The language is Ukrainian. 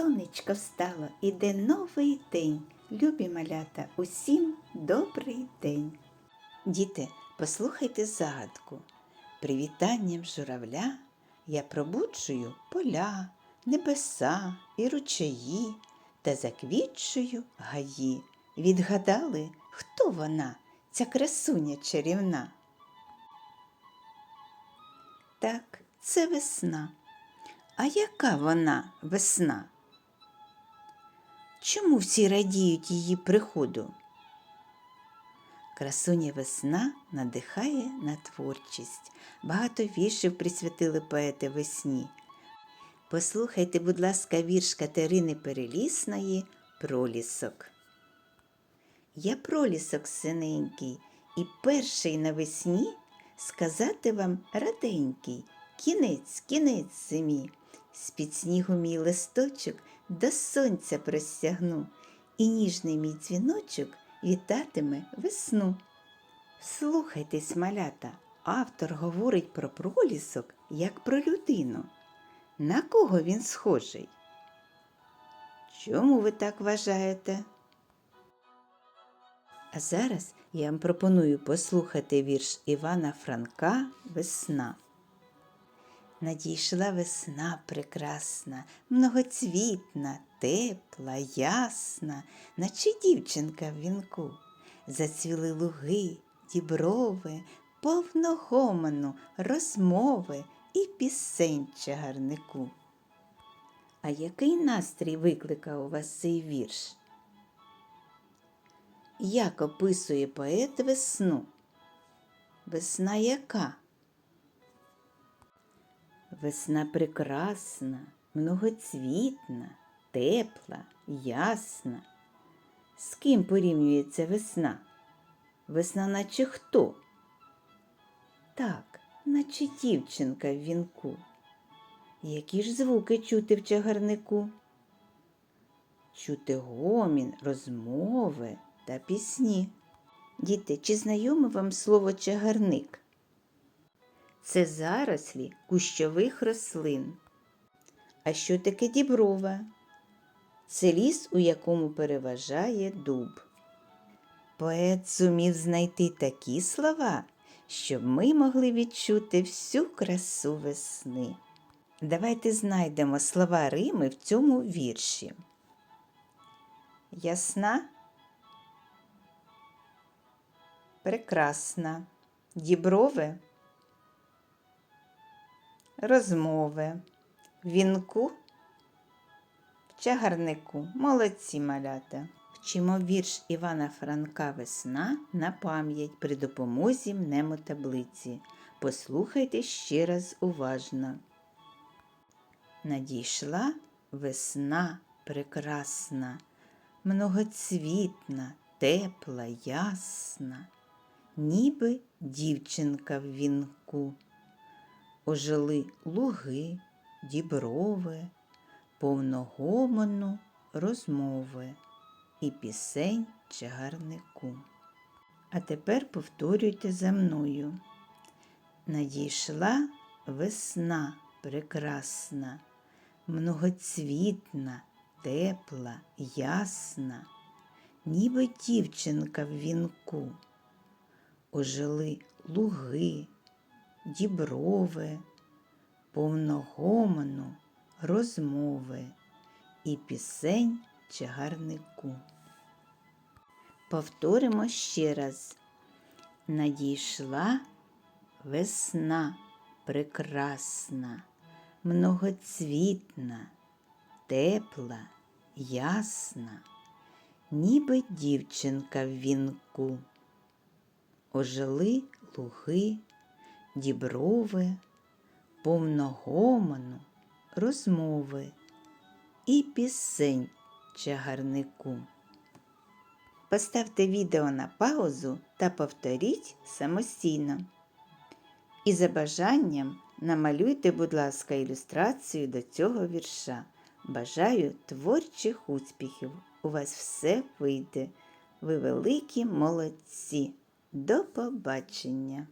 сонечко встало, іде новий день. Любі малята, усім добрий день. Діти, послухайте загадку. Привітанням журавля я пробуджую поля, небеса і ручаї та заквітчую гаї. Відгадали, хто вона, ця красуня чарівна? Так, це весна. А яка вона весна? Чому всі радіють її приходу? Красуня весна надихає на творчість. Багато віршів присвятили поети весні. Послухайте, будь ласка, вірш Катерини Перелісної Пролісок. Я пролісок синенький, і перший навесні сказати вам раденький, кінець, кінець зимі. З-під снігу мій листочок до сонця простягну, і ніжний мій дзвіночок вітатиме весну. Слухайтесь, малята, автор говорить про пролісок як про людину. На кого він схожий? Чому ви так вважаєте? А зараз я вам пропоную послухати вірш Івана Франка Весна. Надійшла весна прекрасна, многоцвітна, тепла, ясна, наче дівчинка в вінку. Зацвіли луги, діброви, повно гомону, розмови і пісень чагарнику. А який настрій викликав у вас цей вірш? Як описує поет весну? Весна яка? Весна прекрасна, многоцвітна, тепла, ясна. З ким порівнюється весна? Весна наче хто? Так, наче дівчинка в вінку. Які ж звуки чути в чагарнику? Чути гомін, розмови та пісні. Діти, чи знайоме вам слово чагарник? Це зарослі кущових рослин. А що таке діброва? Це ліс, у якому переважає дуб. Поет зумів знайти такі слова, щоб ми могли відчути всю красу весни. Давайте знайдемо слова Рими в цьому вірші. Ясна, прекрасна, діброви, розмови, вінку, в чагарнику. Молодці малята. Вчимо вірш Івана Франка Весна на пам'ять при допомозі мнемотаблиці. Послухайте ще раз уважно. Надійшла весна прекрасна, многоцвітна, тепла, ясна, ніби дівчинка в вінку. Ожили луги, діброви, повногомону розмови і пісень чагарнику. А тепер повторюйте за мною. Надійшла весна прекрасна, многоцвітна, тепла, ясна, ніби дівчинка в вінку. Ожили луги, діброви, повногомону розмови і пісень чагарнику. Повторимо ще раз. Надійшла весна прекрасна, многоцвітна, тепла, ясна, ніби дівчинка в вінку. Ожили луги, діброви, повногомону, розмови і пісень чагарнику. Поставте відео на паузу та повторіть самостійно. І за бажанням намалюйте, будь ласка, ілюстрацію до цього вірша. Бажаю творчих успіхів! У вас все вийде. Ви великі молодці. До побачення!